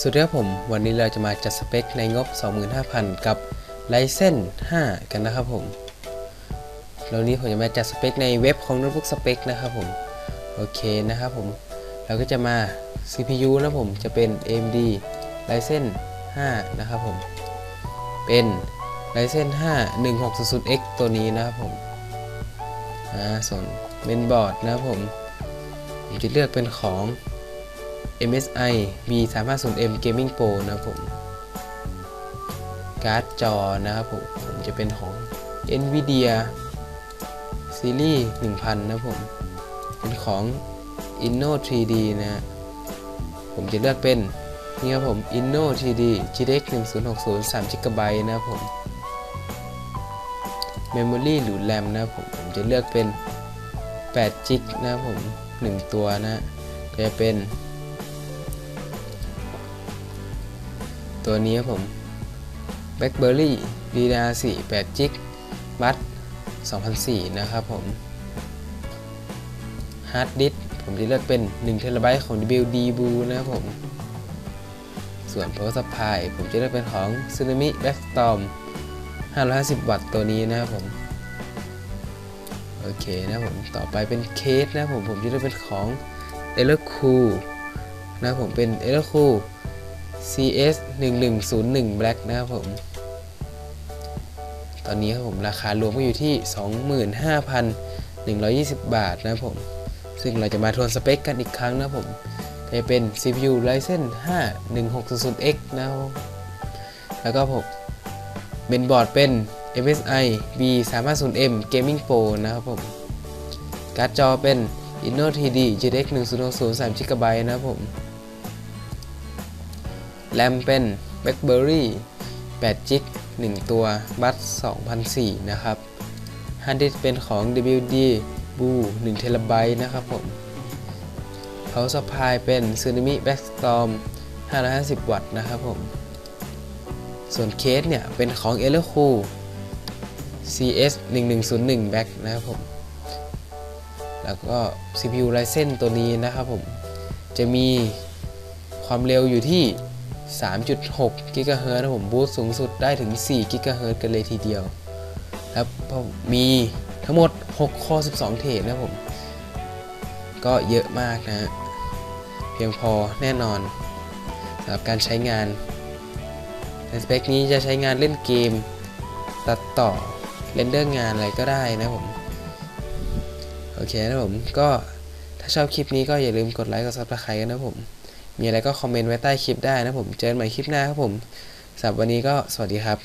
สวัสดีครับผม วันนี้เราจะมาจัดสเปคในงบ 25,000 กับ Ryzen 5กันนะครับผมแล้วนี้ผมจะมาจัดสเปคในเว็บของโน้ตบุ๊กสเปคนะครับผม โอเคนะครับผม เราก็จะมา CPU นะผมจะเป็น AMD Ryzen 5 นะครับผม เป็น Ryzen 5 1600X ตัวนี้นะครับผมอ่าส่วนเมนบอร์ดนะครับผม ผมจะเลือกเป็นของ MSI B 3 5 0 M Gaming Pro นะครับผม การ์ดจอนะครับผมผมจะเป็นของ Nvidia Series 1000 นะผม เป็นของ Inno 3D นะ ผมจะเลือกเป็น นี่ครับผม Inno 3D GTX 1060 3 GB นะครับผม Memory หรือ RAM นะครับผม ผมจะเลือกเป็น8 GB นะครับผม 1 ตัวนะก็จะเป็น ตัวนี้ครับผม BlackBerry DDR4 8 g b บัต2004 นะครับผม Hard Disk ผมจะเลือกเป็น1 t b ของ WD Blue นะครับผม ส่วน Power Supply ผมจะเลือกเป็นของ Tsunami Blackstorm 550 วัตต์ตัวนี้นะครับผม โอเคนะครับผม ต่อไปเป็นเคสนะครับผม ผมจะเลือกเป็นของ e l e c o o นะครับผมเป็น e l e c o o CS 1101 Black นะครับผม ตอนนี้ครับผม ราคารวมก็อยู่ที่ 25,120 บาทนะครับผม ซึ่งเราจะมาทวนสเปคกันอีกครั้งนะครับผม จะเป็น CPU Ryzen 5 1600X นะครับแล้วก็ผมเมนบอร์ดเป็น MSI B 3 5 0 M Gaming Pro นะครับผม การ์ดจอเป็น Inno 3D GTX 1060 3 GB นะครับผม แรมเป็น BlackBerry 8 g b 1ตัว บัต2004 นะครับฮาร์ดดิสเป็นของ WD Blue 1 t b นะครับผม Power Supply เป็น Tsunami Blackstorm 550 วัตต์นะครับผม ส่วนเคสเนี่ย เป็นของ e l e c o CS 1101 Back นะครับผม แล้วก็ CPU Ryzen ตัวนี้นะครับผม จะมีความเร็วอยู่ที่ 3.6กิกะเฮิรตซ์นะผมบูสต์สูงสุดได้ถึง4กิกะเฮิรตกันเลยทีเดียวแล้วมีทั้งหมด6คอ12 เทรดนะผม ก็เยอะมากนะฮะเพียงพอแน่นอนสำหรับการใช้งานในสเปคนี้จะใช้งานเล่นเกม ตัดต่อเรนเดอร์งานอะไรก็ได้นะผม โอเคนะผม ก็ถ้าชอบคลิปนี้ก็อย่าลืมกดไลค์กดซับสไครต์กันนะผม มีอะไรก็คอมเมนต์ไว้ใต้คลิปได้นะผม เจอกันใหม่คลิปหน้าครับผมสำหรับวันนี้ก็สวัสดีครับ